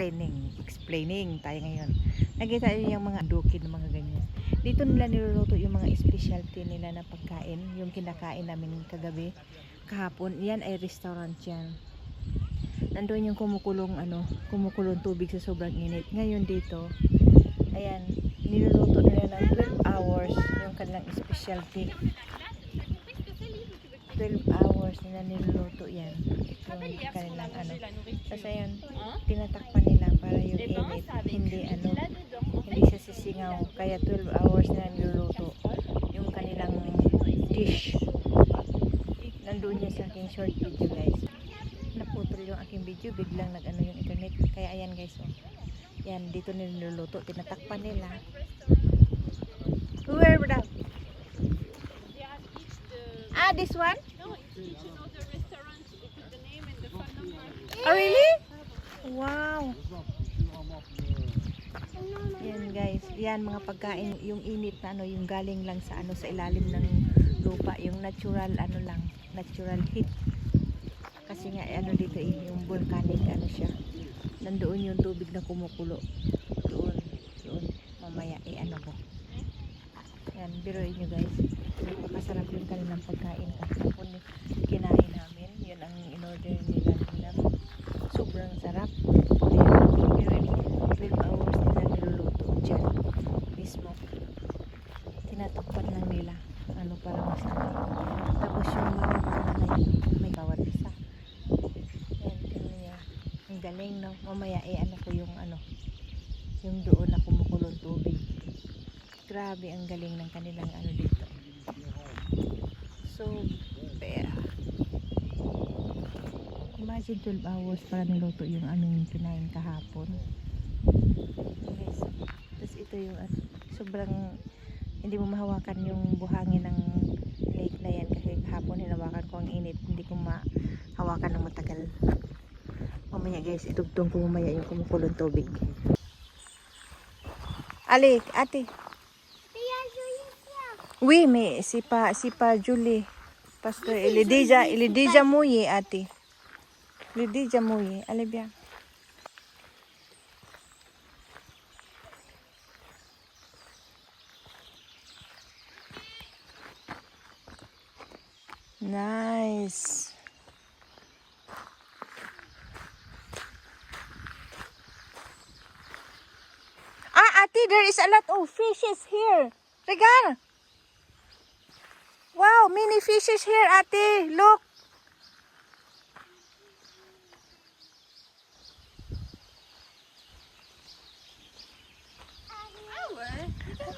explaining. Explaining tayo ngayon. Nakita niyo yung mga dukin ng mga ganyan. Dito nila niluluto yung mga specialty nila na pagkain. Yung kinakain namin kagabi, kahapon. Yan ay restaurant yan. Nandoon yung kumukulong ano, kumukulong tubig sa sobrang init. Ngayon dito, ayan, niluluto nila ng 12 hours yung kanilang specialty. 12 hours nila niluluto yan. Yung kanilang ano. Tapos ayan, tinatakpan nila para yung init, hindi ano, hindi siya sisingaw. Kaya 12 hours na niluluto yung kanilang dish. Nandoon niya sa aking short video guys. Naputol yung aking video, biglang nag ano yung internet. Kaya ayan guys, oh. Yan, dito niluluto, tinatakpan nila. Where that? Ah, this one? Oh, really? Wow. Yan guys, yan mga pagkain, yung init na ano, yung galing lang sa ano sa ilalim ng lupa, yung natural ano lang, natural heat. Kasi nga ano dito eh, yung volcanic ano siya. Nandoon yung tubig na kumukulo. Doon, doon. Mamaya eh ano ko. Yan, biruin nyo guys. Napakasarap yung kanilang pagkain. Yung kinain namin, yun ang in-order nila nila. Sobrang sarap. Biruin mo, 12 hours nila niluluto dyan. Mismo. Tinatakpan lang nila. Ano para masarap. Tapos yung bawat ano na yun, may bawat isa. Yan, tingnan niya. Ang galing, no? Mamaya, eh, ano ko yung ano, yung doon na kumukulong tubig. Grabe ang galing ng kanilang ano dito. So, fair. Imagine 12 hours para niluto yung aming kinain kahapon. Guys, tapos ito yung ano, sobrang hindi mo mahawakan yung buhangin ng lake na yan kasi kahapon hinawakan ko ang init hindi ko mahawakan ng matagal mamaya guys itugtong ko mamaya yung kumukulong tubig Ali, ate Oui, mais c'est pas c'est pas Julie. Parce que il est déjà il est déjà mouillé, ate. Mouillé. Allez bien. Nice. Ah, ate, there is a lot of fishes here. Regal. Wow, many fishes here, ate. Look.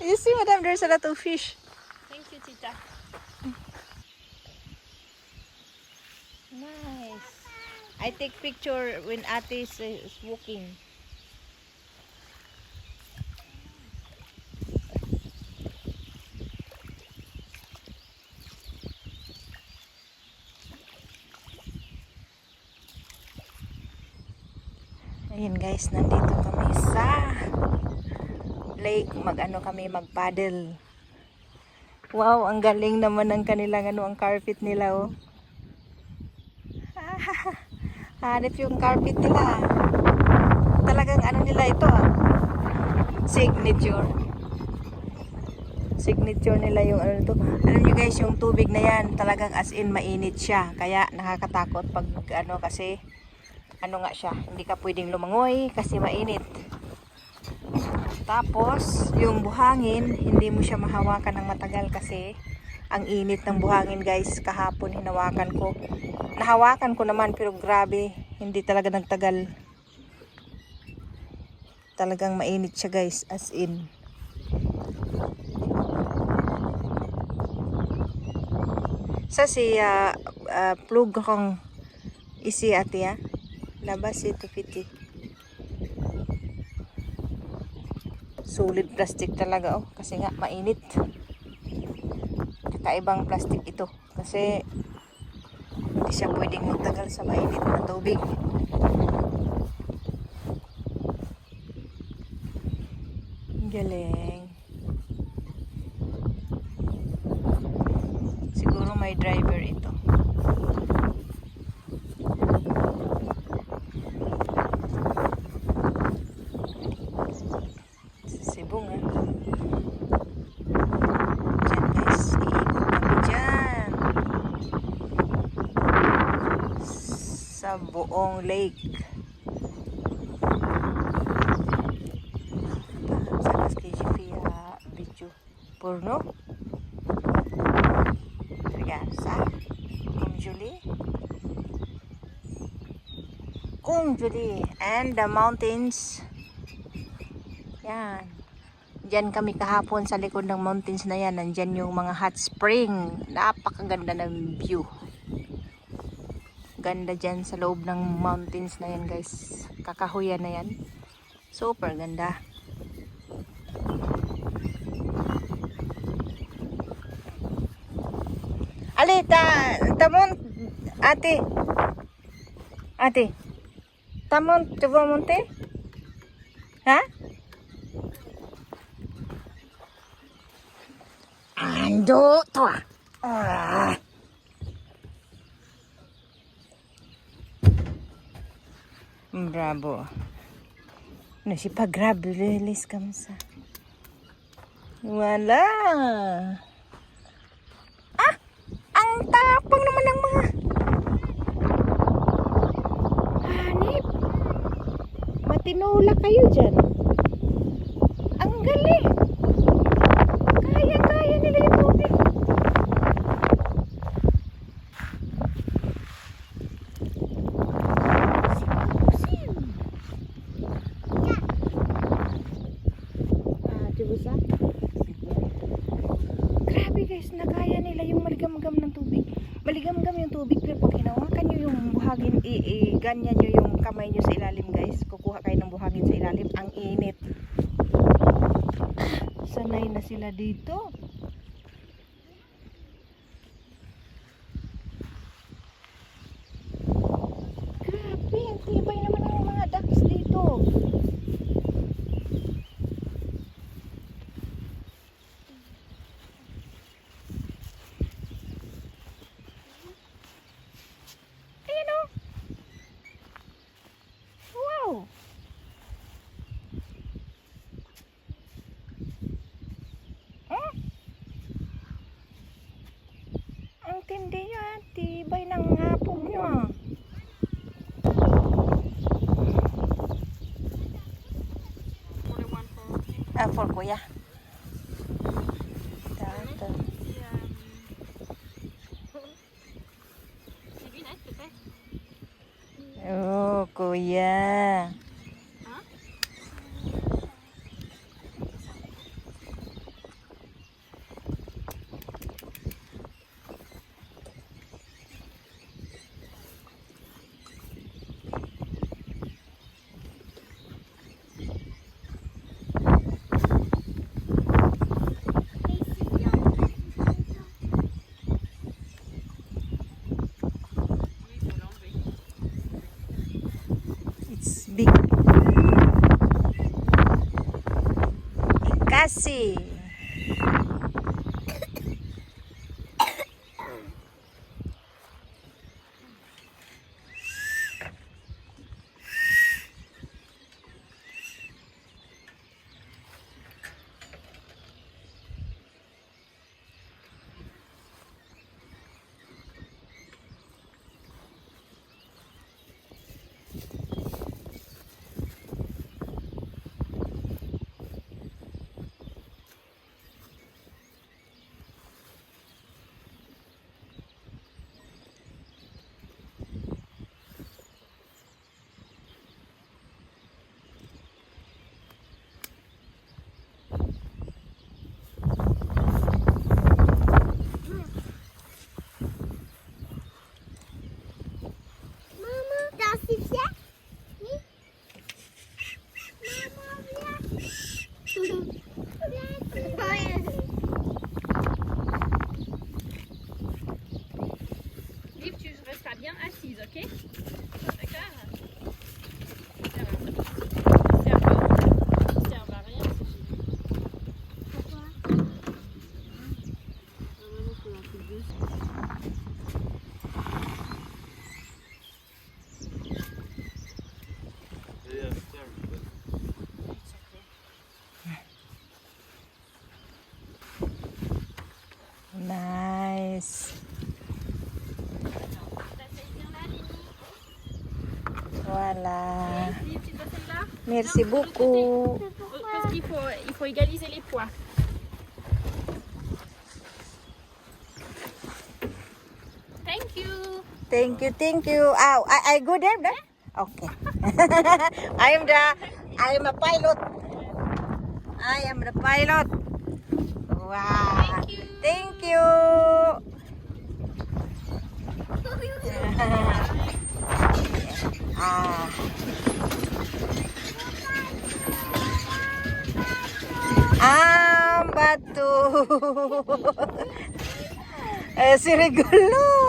You see, madam, there's a lot of fish. Thank you, Tita. Nice. I take picture when ate is, is walking. Ayun guys, nandito kami sa lake. Mag-ano kami, mag-paddle. Wow, ang galing naman ng kanilang ano, ang carpet nila oh. Hanip yung carpet nila. Talagang ano nila ito ah. Signature. Signature nila yung ano to. Alam nyo guys, yung tubig na yan, talagang as in mainit siya. Kaya nakakatakot pag ano kasi, ano nga siya, hindi ka pwedeng lumangoy kasi mainit. Tapos, yung buhangin, hindi mo siya mahawakan ng matagal kasi ang init ng buhangin guys. Kahapon hinawakan ko. Nahawakan ko naman pero grabe, hindi talaga nagtagal. Talagang mainit siya guys, as in. Sa si uh, uh, plug kong isi ate ya. Labas ito piti. Solid plastic talaga oh kasi nga mainit. Kakaibang plastic ito kasi hindi siya pwedeng magtagal sa mainit na tubig. Galing. Siguro may driver ito. Sa buong lake. Sana skijifia video porno. Ragazza, come Julie. Kung Julie and the mountains. Yan. Diyan kami kahapon sa likod ng mountains na yan. Nandyan yung mga hot spring. Napakaganda ng view. Ganda dyan sa loob ng mountains na yan guys. Kakahuyan na yan. Super ganda. Alita, tamon, ate. Ate. Tamon, coba monte? Ha? Ando to ah. Bravo. No, si pa grab lilis kamsa. Wala. Ah! Ang tapang naman ng mga hanip. Matinula kayo dyan. Ang galing. Kaya-kaya nila yung tubig. Sim. Ah, Dibusa? Grabe guys, nakaya nila yung maligam-gam ng tubig. Maligam-gam yung tubig pero pag hinawakan nyo yung buhagin, i, i ganyan nyo yung kamay nyo sa ilalim guys. Kukuha kayo ng buhagin sa ilalim. Ang init. Sanay na sila dito. Grabe, ang tibay naman ng mga ducks dito. Ayan o. Wow. Hmm? Ang tindi yan. Tibay ng hapog nyo ah. For kuya. Tato. Oh, kuya. Bien assise, ok? D'accord Merci beaucoup. Parce qu'il faut, il faut égaliser les poids. Thank you. Thank you, thank you. Oh, I, I go there, there? Okay. I am the, I am a pilot. I am the pilot. Wow. Thank you. Thank you. ah. Ang bato. eh, si Regulo.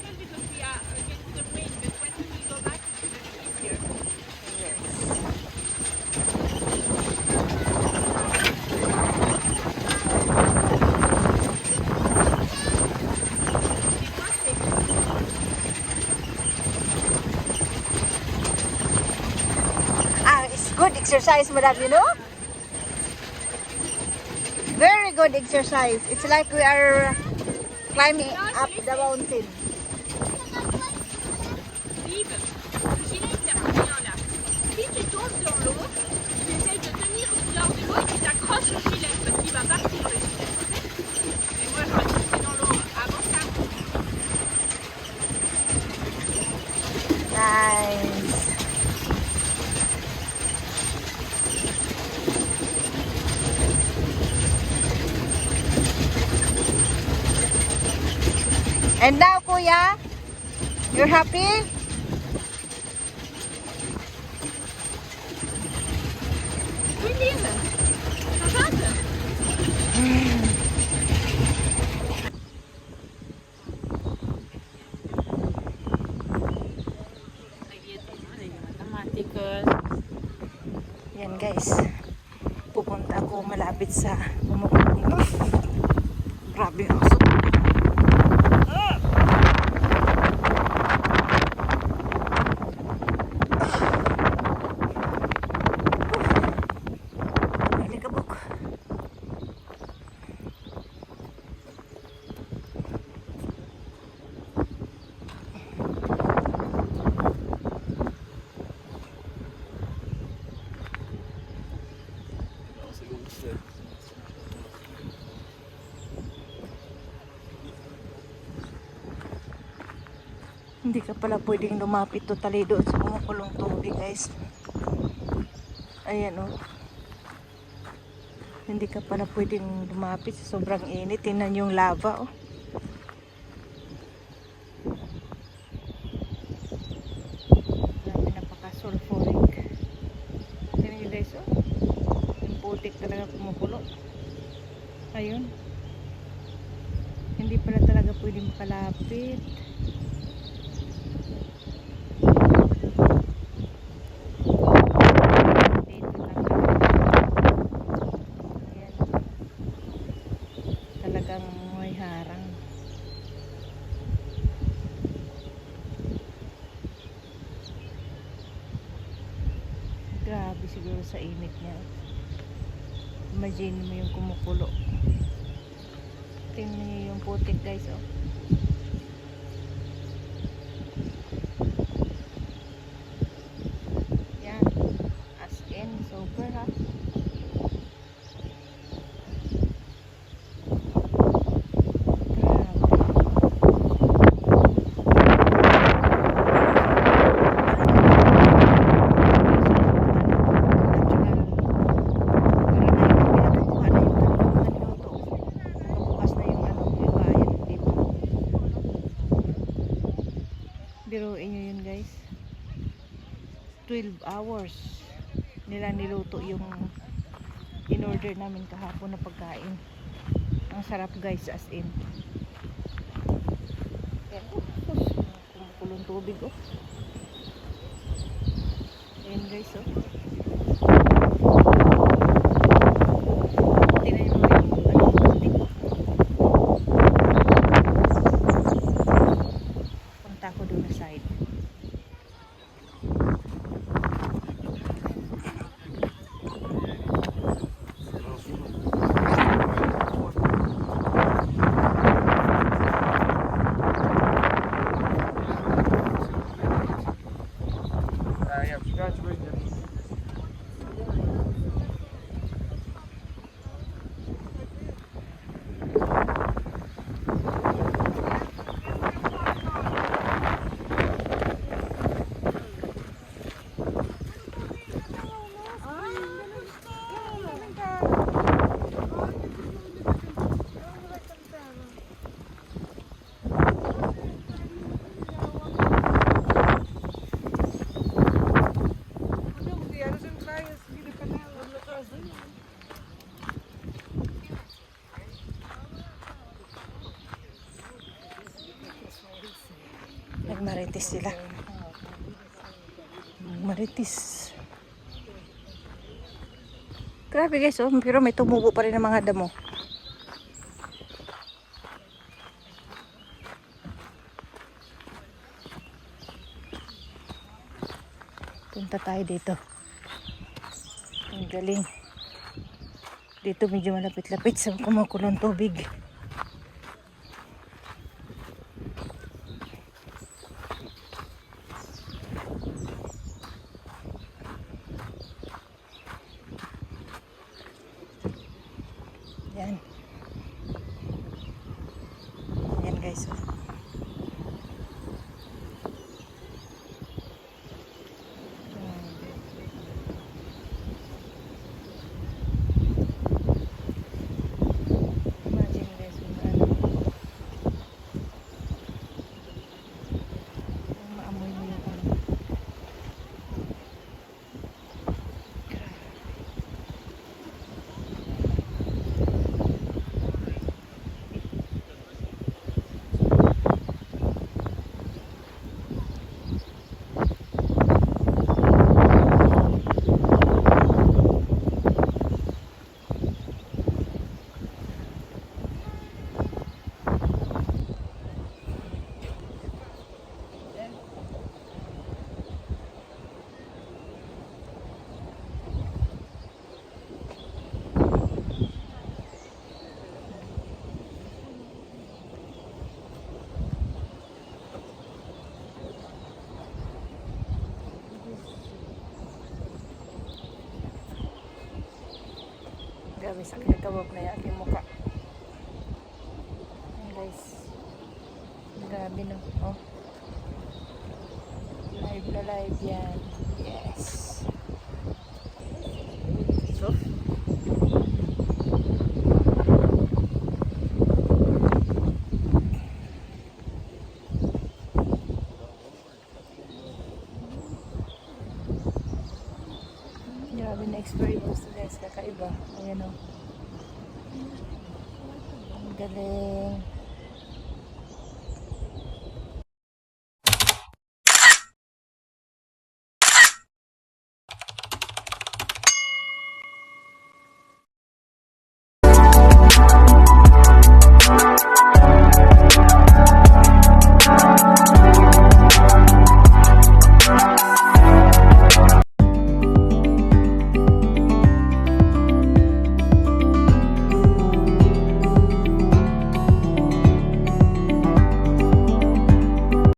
It's easier. Ah, it's good exercise, madam, you know? Exercise. It's like we are climbing up the mountain. bansa. Hindi ka pala pwedeng lumapit totally doon sa kumukulong tubig guys. Ayan oh. Hindi ka pala pwedeng lumapit sa sobrang init. Tingnan yung lava oh. Grabe napaka-sulfuric. Tingnan nyo guys oh. Yung putik talaga kumukulo. Ayun. Hindi pala talaga pwedeng makalapit. Dito lang. Ayan. Talagang may harang. Sa init niya. Imagine mo yung kumukulo. Tingnan niyo yung putik guys oh. Yan. As in, super ha. Grabe. Biruin nyo yun guys. 12 hours. nila niluto yung in-order namin kahapon na pagkain. Ang sarap guys as in. Yan, oh, sus, kumukulong tubig oh. Ayan guys oh. Nagmaritis sila. Nagmaritis. Grabe guys, oh, pero may tumubo pa rin ng mga damo. Punta tayo dito. Ang galing. Dito medyo malapit-lapit sa kumukulong tubig. Yan Grabe sa kinakawag na yung aking muka. Ayan guys. Grabe no. Oh. Live na live yan. Yes. So. Grabe na experience to guys. Kakaiba. Ayan o. Ang galing.